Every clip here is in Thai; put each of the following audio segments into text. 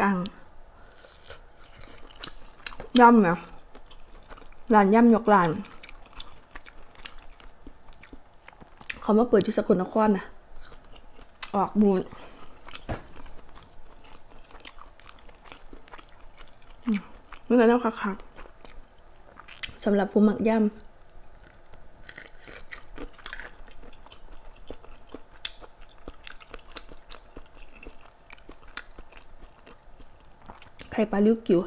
กังย่ำนะร้านย่ำยกร้าน เขามาเปิดที่สกลนครนะออกบูนมเมื่อกี้ต้องคักๆสำหรับผู้หมักย่ำ ไข่ปลาลิ้วกิ๋ว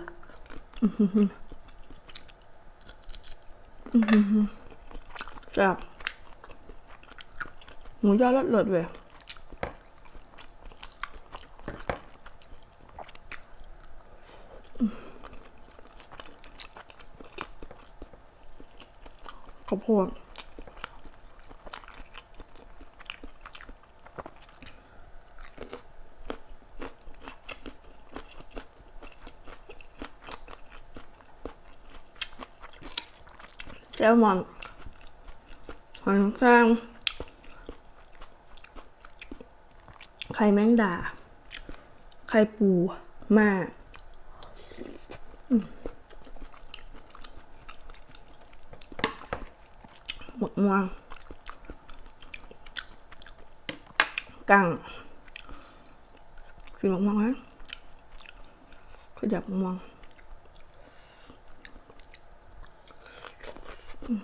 แซ่บหมูย่อรสเลิศเว้ยข้าวโพด แซลมอนหอยนางรมไข่แมงดา ไข่ปูมากหมดม่วงกังกินหมดม่วงไหมขยับม่วง หอ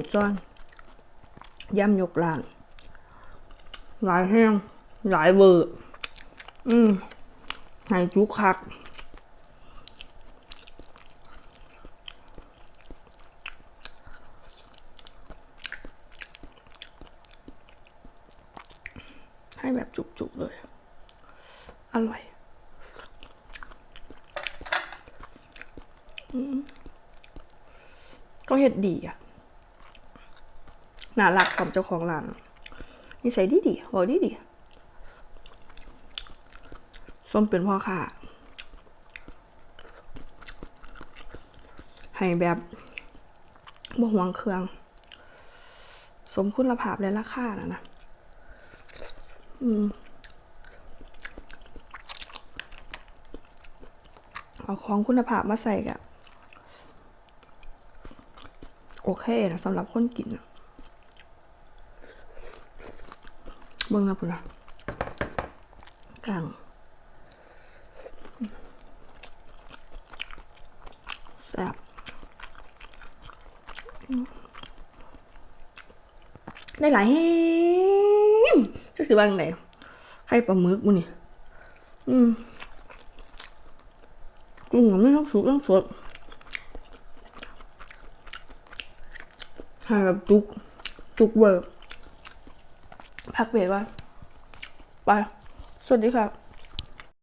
มจ้อนย่ำยกลาน หลายแห้ง หลายเวอร์อืมไห้จุกคัก ให้แบบจุกๆเลย อร่อยก็เห็ดดีอะน่ารักของเจ้าของร้านนิสัยดีดีบอกดีดีส้มเป็นพ่อค่ะ ให้แบบบ่หวงเครื่อง สมคุณภาพและราคานะนะ เอาของคุณภาพมาใส่กับโอเคนะสำหรับคนกินอะเบิ่งนะพุ่นนะกลางแซ่บได้หลายแห้ง จักสิว่างไหนไข่ปลาหมึกมุนี่อืมกุ้งมันไม่ต้องสุกต้องสดหาแบบจุกจุกเวิร์พักเบรกว่าไปสวัสดีครับ